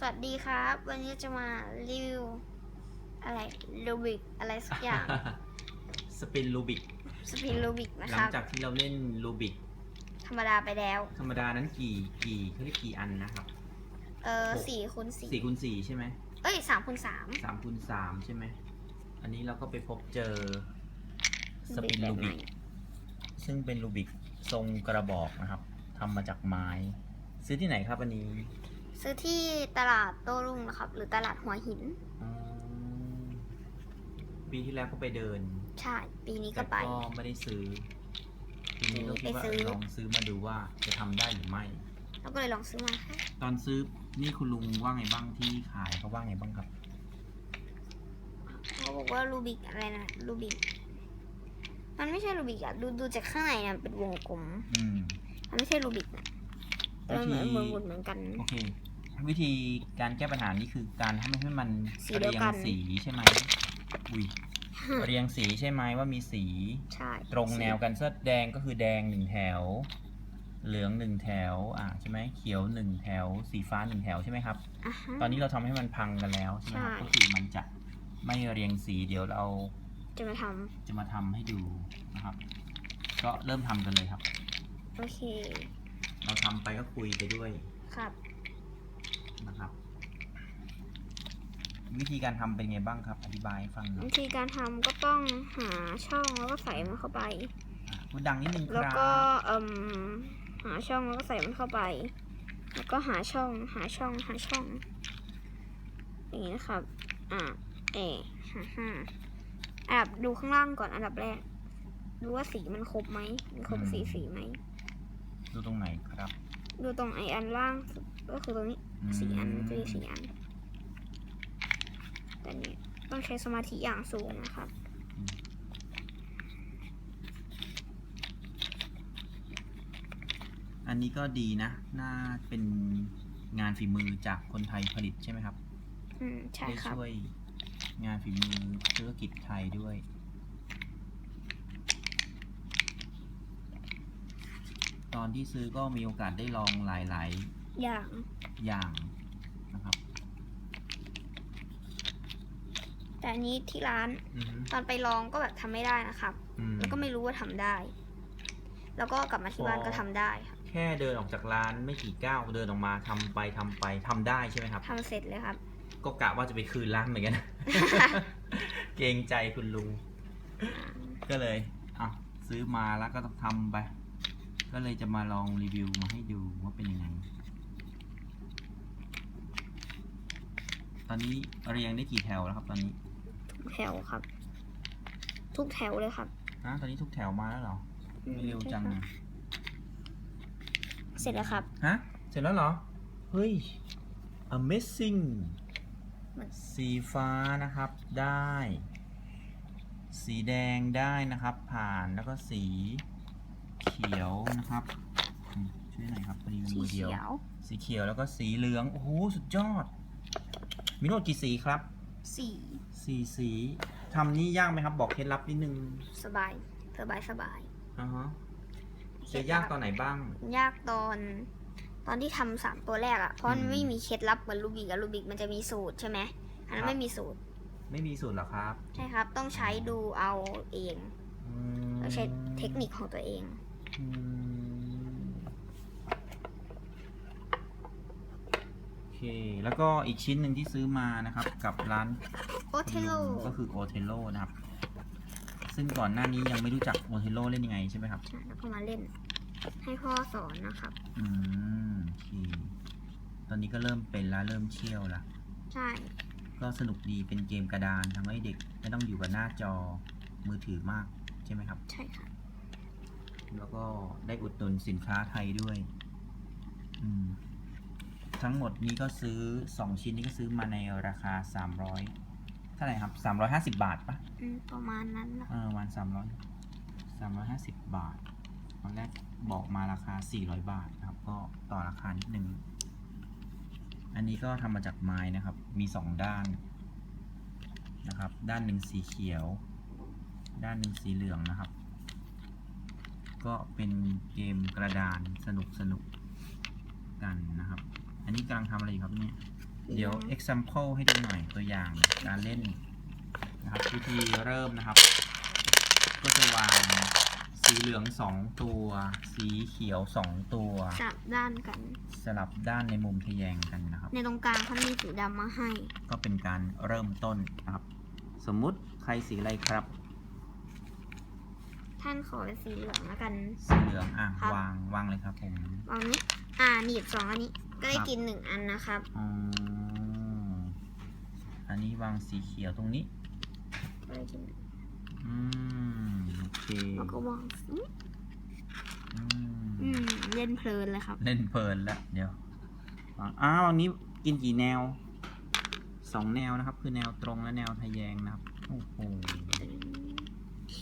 สวัสดีครับ วันนี้จะมารีวิวอะไรลูบิกอะไรสักอย่างสปินรูบิกสปินลูบิกนะหลัคงรับ จากที่เราเล่นรูบิกธรรมดาไปแล้ว ธรรมดานั้นกี่กี่เขาเรียกกี่อันนะครับเออหกสี่คูณสี่สี่คูณสี่ใช่ไหมเอ้ยสามคูณสามสามคูณสามใช่ไหมอันนี้เราก็ไปพบเจอสปินแบบรูไหนบิกซึ่งเป็นรูบิกทรงกระบอกนะครับทำมาจากไม้ ซื้อที่ไหนครับอันนี้ ซื้อที่ตลาดโต้รุ่งนะครับ หรือตลาดหัวหินอืมปีที่แล้วก็ไปเดินใช่ปีนี้แต่ก็ไป ก็ไม่ได้ซื้อทีนี้เราคิดว่าไปซื้อ เออลองซื้อมาดูว่าจะทำได้หรือไม่ เราก็เลยลองซื้อมาค่ะตอนซื้อนี่คุณลุงว่าไงบ้างที่ขายเขาว่าไงบ้างครับ เขาบอกว่าลูบิกอะไรนะลูบิกมันไม่ใช่ลูบิกอะดูดูจากข้างในนะเป็นวงกลม อืม มันไม่ใช่ลูบิกนะ แต่มันเหมือนเหมือนเหมือนเหมือนกัน โอเค วิธีการแก้ปัญหานี้คือการทำให้มันสีเดีเรียวยงกัน สีใช่ไหมอุ้ยเรียงสีใช่ไหมว่ามีสี ใช่ตรงแนวกันเสื้อแดงก็คือแดงหนึ่งแถว เหลืองหนึ่งแถว อ่าใช่ไหมเขียวหนึ่งแถว สีฟ้าหนึ่งแถวใช่ไหมครับ อะฮะ ตอนนี้เราทำให้มันพังกันแล้วใช่ไหมครับ ใช่ ก็คือมันจะไม่เรียงสีเดี๋ยวเราจะมาทจะมาทำให้ดูนะครับ ก็เริ่มทำกันเลยครับำโอเค เราทำไปก็คุยไปด้วยครับ นะครับ วิธีการทำเป็นไงบ้างครับ อธิบายให้ฟังหน่อยวิธีการทำก็ต้องหาช่องแล้วก็ใส่มันเข้าไป อะพูดดังนิดนึงคแล้วรับก็เอ่มหาช่องแล้วก็ใส่มันเข้าไป แล้วก็หาช่องหาช่องหาช่องอย่างนี้นะครับ อ่าเอหาห้าอันดับดูข้างล่างก่อนอันดับแรกดูว่าสีมันครบไหมมันครบสีสีไหม ดูตรงไหนครับดูตรงไออันล่างสุดก็คือตรงนี้มสี่อันจะมีสี่อันแต่เนี่ยต้องใช้สมาธิอย่างสูงนะครับอันนี้ก็ดีนะ น่าเป็นงานฝีมือจากคนไทยผลิตใช่ไหมครับ อืม ใช่ได้ครับช่วยงานฝีมือธุรกิจไทยด้วย อนที่ซื้อก็มีโอกาสได้ลองหลายอย่างๆอย่างนะครับ แต่อันนี้ที่ร้านอือฮึตอนไปลองก็แบบทำไม่ได้นะครับ อืม แล้วก็ไม่รู้ว่าทำได้ แล้วก็กลับมาที่บ้านอ๋อก็ทำได้ครับแค่เดินออกจากร้านไม่กี่ก้าวเดินออกมาทำไปทำไปทำได้ใช่ไหมครับ ทำเสร็จเลยครับ ก็กะว่าจะไปคืนร้านเหมือนกันนะเกรงใจคุณลุงก็เลยอะซื้อมาแล้วก็ต้องทำไป ก็เลยจะมาลองรีวิวมาให้ดูว่าเป็นยังไง ตอนนี้เรียงได้กี่แถวแล้วครับ ตอนนี้ ทุกแถวครับ ทุกแถวเลยครับฮะตอนนี้ทุกแถวมาแล้วเหรออืมไม่เร็วจังใช่ครับอะเสร็จแล้วครับ ฮะ เสร็จแล้วเหรอ เฮ้ย amazing เหมือนสีฟ้านะครับได้ สีแดงได้นะครับ ผ่านแล้วก็สี เขียวนะครับอืมช่วยหน่อยครับพอดีเป็นสีมือเดีเขียว ยวสีเขียวแล้วก็สีเหลือง โอ้โห สุดยอด มีทั้งหมดกี่สีครับ สีสี่สีทำนี่ยากไหมครับ บอกเคล็ดลับนิดนึงสบายสบายสบายอ่าฮะจะยากตอนไหนบ้าง ยากตอน ตอนที่ทำสามตัวแรกอะเพราะมันอืมไม่มีเคล็ดลับเหมือนลูบิกอะลูบิกมันจะมีสูตรใช่ไหมอันนั้ครันบ ไม่มีสูตรไม่มีสูตรเหรอครับใช่ครับ ต้องใช้ดูเอาเองอืมต้องใช้เทคนิคของตัวเองอืม โอเค แล้วก็อีกชิ้นหนึ่งที่ซื้อมานะครับ กับร้านโอเทโลก็คือโอเทโลนะครับ ซึ่งก่อนหน้านี้ยังไม่รู้จักโอเทโลเล่นยังไงใช่ไหมครับ ใช่แล้วก็มาเล่น ให้พ่อสอนนะครับ อืมโอเค ตอนนี้ก็เริ่มเป็นแล้วเริ่มเชี่ยวแล้วใช่ ก็สนุกดีเป็นเกมกระดานทำให้เด็กไม่ต้องอยู่กับหน้าจอมือถือมากใช่ไหมครับ ใช่ค่ะ แล้วก็ได้อุดหนุนสินค้าไทยด้วย อืม ทั้งหมดนี้ก็ซื้อสองชิ้นนี้ก็ซื้อมาในราคาสามร้อยเท่าไหร่ครับสามร้อยห้าสิบาทปะอืมประมาณนั้นนะเออวันสามร้อยสามร้อยห้าสิบบาทตอนแรกบอกมาราคาสี่ร้อยบาทนะครับ ก็ต่อราคานิดนึงอันนี้ก็ทำมาจากไม้นะครับ มีสองด้านนะครับ ด้านหนึ่งสีเขียว ด้านหนึ่งสีเหลืองนะครับ ก็เป็นเกมกระดานสนุกสนุกกันนะครับ อันนี้กำลังทำอะไรอยู่ครับเนี่ย เดี๋ยว example ให้ดูหน่อยตัวอย่างการเล่นนะครับวิธีเริ่มนะครับ ก็จะวางสีเหลืองสองตัว สีเขียวสองตัว จับด้านกัน สลับด้านในมุมทะแยงกันนะครับ ในตรงกลางเขามีสีดำมาให้ ก็เป็นการเริ่มต้นนะครับ สมมุติใครสีอะไรครับ ท่านขอเป็นสีเหลืองแล้วกัน สีเหลืองอะครับ วางวางเลยครับผมวางนี้อ่าหนีบสองอันนี้ ก็ได้ครับกินหนึ่งอันนะครับอืมอันนี้วางสีเขียวตรงนี้ ก็ได้กินหนึ่งอืมโอเคแล้วก็วางอื้ออืมอืมเล่นเพลินเลยครับ เล่นเพลินแล้วเดี๋ยววางอ้าวอันนี้กินกี่แนวสองแนวนะครับ คือแนวตรงและแนวทะแยงนะครับโอ้โห โอเค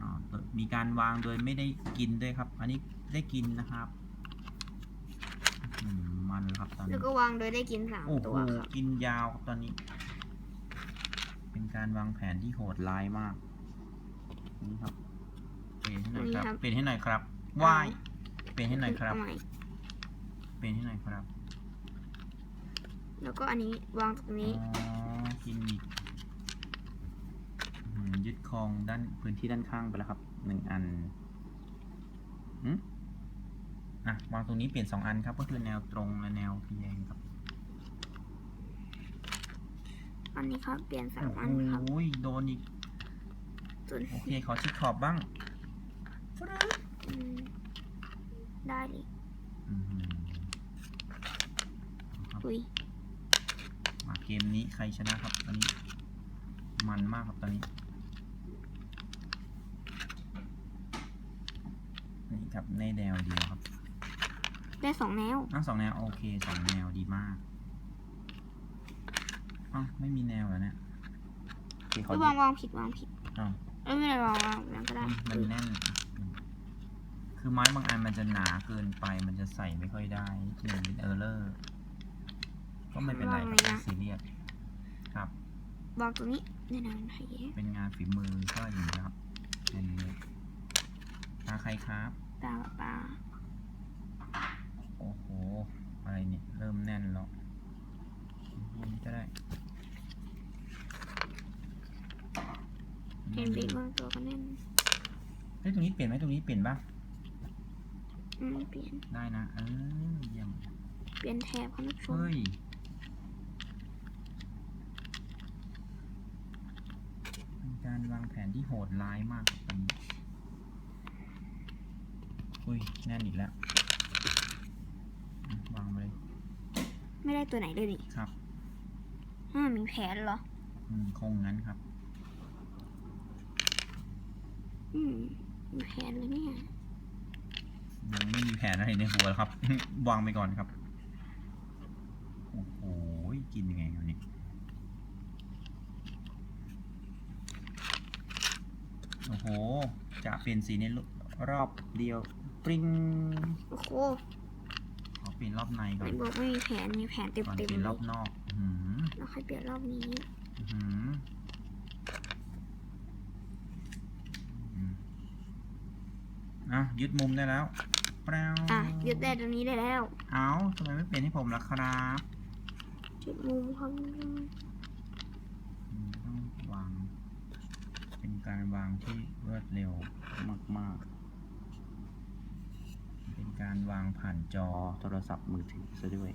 อ่า มีการวางโดยไม่ได้กินด้วยครับ อันนี้ได้กินนะครับอืมมันแล้วครับตอนแล้นี้ วก็วางโดยได้กินสามโอ้โหตัวครับ กินยาวครับตอนนี้ เป็นการวางแผนที่โหดร้ายมาก นี่ครับ เปลี่ยนให้หน่อยครับเปลี่ยนให้หน่อยครับว่ายเปลี่ยนให้หน่อยครับเอาใหม่เปลี่ยนให้หน่อยครับแล้วก็อันนี้วางตรงนี้อ๋อกินอีกอืมยึดครองด้านพื้นที่ด้านข้างไปแล้วครับ หนึ่งอันอืมอะวางตรงนี้เปลี่ยนสองอันครับก็คือแนวตรงและแนวทะแยงครับอันนี้ครับเปลี่ยนสามโอ้อันครับโหโดนอีกส่วนโอเคขอชิดขอบบ้างอืมได้เลยอืมครับอุ้ยมาเกมนี้ใครชนะครับตอนนี้ มันมากครับตอนนี้ นี่ครับในแนวเดียวครับได้สองแนวทั้งสองแนวโอเคสองแนวดีมากอ้าวไม่มีแนวเหรอเนี่ยโอเคขอไม่ยึวางดวางผิดวางผิดอ้าวเอ้ยไม่ได้วางวางวางก็ได้อุ๊ยมันแน่นอะคือไม้บางอันมันจะหนาเกินไป มันจะใส่ไม่ค่อยได้นิดหนึ่งเป็นเออร์เลอร์ก็ไม่เป็นไรครับไม่ซีเรียสครับ วางตรงนี้ในหนังไทยเป็นงานฝีมือก็อย่างนี้ครับอันนี้ตาใครครับ ตาปลาโอ้โหอะไรเนี่ยเริ่มแน่นแล้วอันนี้ก็ได้เห็นบิ๊กบางตัวก็แน่นเฮ้ยตรงนี้เปลี่ยนไหมตรงนี้เปลี่ยนบ้างอืมเปลี่ยน ได้นะเออเยี่ยมเปลี่ยนแถบครับท่านผู้ชมเฮ้ยเป็นการวางแผนที่โหดร้ายมากครับตอนนี้ อุ้ยแน่นอีกแล้วอะวางไปเลยไม่ได้ตัวไหนเลยนี่ครับอ่ามีแผนเหรอ อืมคงงั้นครับ อืมมีแผนเลยเนี่ยยังไม่มีแผนอะไรในหัวแล้วครับ วางไปก่อนครับ โอ้โห กินยังไงวันนี้โอ้โห จะเปลี่ยนสีในรอบเดียว ปริ้งโอ้โหขอเปลี่ยนรอบในไหก่อนนบอกไม่มีแผน มีแผนเต็มก่อนเต็มเปลี่ยนเลรอยบนอกอื้อหือแล้วค่อยเปลี่ยนรอบนี้ อื้อหืออืมอะยึดมุมได้แล้วแปรวอะยึดได้ตรงนี้ได้แล้ว เอาทำไมไม่เปลี่ยนให้ผมล่ะครับจุดมุมครับอืมต้องวาง เป็นการวางที่รวดเร็วมากๆเป็น การวางผ่านจอโทรศัพท์มือถือซะด้วย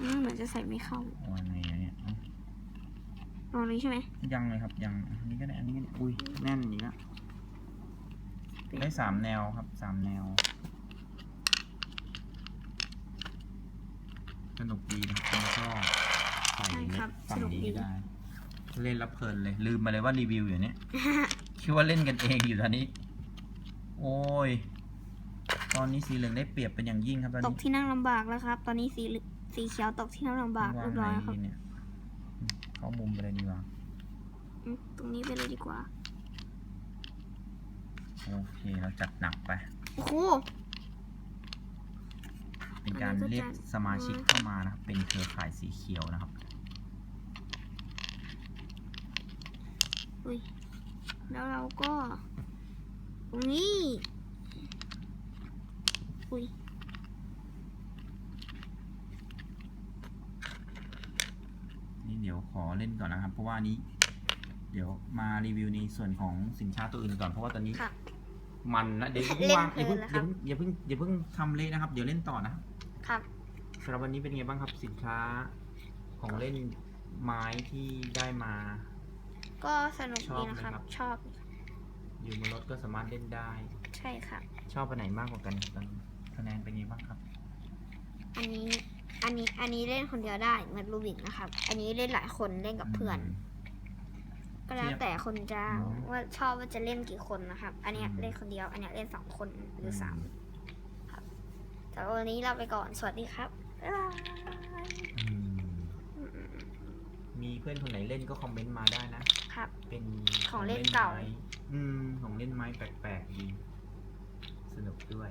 อืมเหมือนจะใส่ไม่เข้าว่าไงอะเนี่ยเอ้าตรงนี้ใช่ไหมยังเลยครับยังอันนี้ก็ได้อันนี้ก็ได้อุ้ยแน่นอีกแล้วได้สามแนวครับสามแนวสนุกดีนะครับคุณก็ใส่ใช่เล็ครักบฝั่สงนุกนี้ดีได้ เล่นแล้วเพลินเลย ลืมมาเลยว่ารีวิวอยู่เนี่ย คิดว่าเล่นกันเองอยู่ตอนนี้ โอ้ย ตอนนี้สีเหลืองได้เปรียบเป็นอย่างยิ่งครับตอนตกนี้ที่นั่งลำบากแล้วครับ ตอนนี้สีเหลืสีเขียวตกที่นั่งลำบากวาเรีงยบไหนร้อยครับดีเนี่ยเข้ามุมไปเลยดีกว่าอืมตรงนี้ไปเลยดีกว่า โอเคเราจัดหนักไป โอ้โห เป็นการอันนี้ก็เรียกจะสมาชิกเข้ามานะครับ เป็นเครือข่ายสีเขียวนะครับอุ้ยแล้วเราก็ ตรงนี้ อุ้ยนี่เดี๋ยวขอเล่นก่อนนะครับ เพราะว่านี้ เดี๋ยวมารีวิวในส่วนของสินค้าตัวอื่นก่อนเพราะว่าตอนนี้มันนะเดี๋ยวเพิ่งวางอย่าเพิ่งอย่าเพิ่งอย่าเพิ่งอย่าเพิ่งทำเละนะครับ เดี๋ยวเล่นต่อนะครับครับ สำหรับวันนี้เป็นไงบ้างครับสินค้าของเล่นไม้ที่ได้มา ก็สนุกดีนะครับ ชอบ อยู่บนรถก็สามารถเล่นได้ ใช่ค่ะ ชอบอันไหนมากกว่ากันตอนนี้ คะแนนเป็นไงบ้างครับ อันนี้อันนี้อันนี้เล่นคนเดียวได้เหมือนลูบิกนะครับ อันนี้เล่นหลายคนเล่นกับเพื่อน ก็แล้วแต่คนจะอืมว่าชอบว่าจะเล่นกี่คนนะครับ อันเนี้ยอืมเล่นคนเดียว อันเนี้ยเล่นสองคนหรืออมสามครับแต่วันนี้เราไปก่อนสวัสดีครับบ๊ายบายอืมอืมมีเพื่อนคนไหนเล่นก็คอมเมนต์มาได้นะครับ เป็นของเล่นเก่าไม้อืมของเล่นไม้แปลกๆดีสนุกด้วย